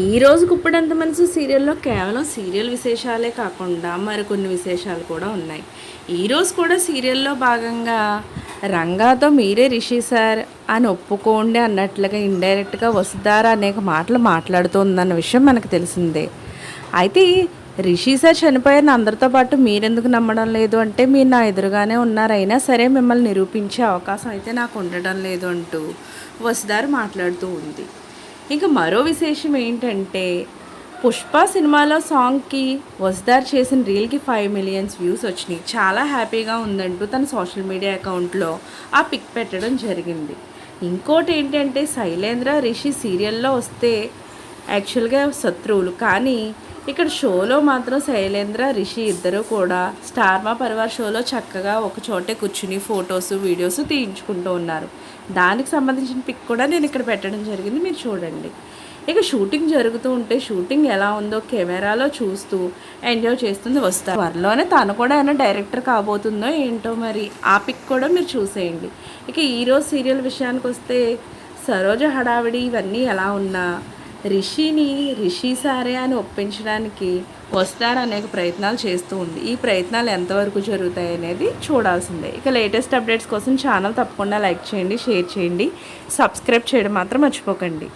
ఈ రోజు కుప్పడంత మనసు సీరియల్లో కేవలం సీరియల్ విశేషాలే కాకుండా మరికొన్ని విశేషాలు కూడా ఉన్నాయి. ఈ రోజు కూడా సీరియల్లో భాగంగా రంగాతో మీరే రిషి సార్ అని ఒప్పుకోండి అన్నట్లుగా ఇండైరెక్ట్గా వసుధార అనేక మాటలు మాట్లాడుతుందన్న విషయం మనకు తెలిసిందే. అయితే రిషి సార్ చనిపోయిన అందరితో పాటు మీరెందుకు నమ్మడం లేదు అంటే మీరు నా ఎదురుగానే ఉన్నారైనా సరే మిమ్మల్ని నిరూపించే అవకాశం అయితే నాకు ఉండడం లేదు అంటూ వసుధార మాట్లాడుతూ ఉంది. ఇంకా మరో విశేషం ఏంటంటే పుష్ప సినిమాలో సాంగ్కి వస్దార్ చేసిన రీల్కి ఫైవ్ మిలియన్స్ వ్యూస్ వచ్చినాయి. చాలా హ్యాపీగా ఉందంటూ తన సోషల్ మీడియా అకౌంట్లో ఆ పిక్ పెట్టడం జరిగింది. ఇంకోటి ఏంటంటే శైలేంద్ర రిషి సీరియల్లో వస్తే యాక్చువల్గా శత్రువులు. కానీ ఇక్కడ షోలో మాత్రం శైలేంద్ర రిషి ఇద్దరు కూడా స్టార్మా పరివార్ షోలో చక్కగా ఒక చోటే కూర్చుని ఫొటోస్ వీడియోస్ తీయించుకుంటూ ఉన్నారు. దానికి సంబంధించిన పిక్ కూడా నేను ఇక్కడ పెట్టడం జరిగింది మీరు చూడండి. ఇక షూటింగ్ జరుగుతూ ఉంటే షూటింగ్ ఎలా ఉందో కెమెరాలో చూస్తూ ఎంజాయ్ చేస్తుంది వస్తారు. త్వరలోనే తను కూడా ఏమైనా డైరెక్టర్ కాబోతుందో ఏంటో మరి ఆ పిక్ కూడా మీరు చూసేయండి. ఇక ఈరోజు సీరియల్ విషయానికి వస్తే సరోజ హడావిడి ఇవన్నీ ఎలా ఉన్నా రిషిని రిషి సారే అని ఒప్పించడానికి వస్తారు అనేక ప్రయత్నాలు చేస్తూ ఉంది. ఈ ప్రయత్నాలు ఎంతవరకు జరుగుతాయి అనేది చూడాల్సిందే. ఇక లేటెస్ట్ అప్డేట్స్ కోసం ఛానల్ తప్పకుండా లైక్ చేయండి షేర్ చేయండి సబ్స్క్రైబ్ చేయడం మాత్రం మర్చిపోకండి.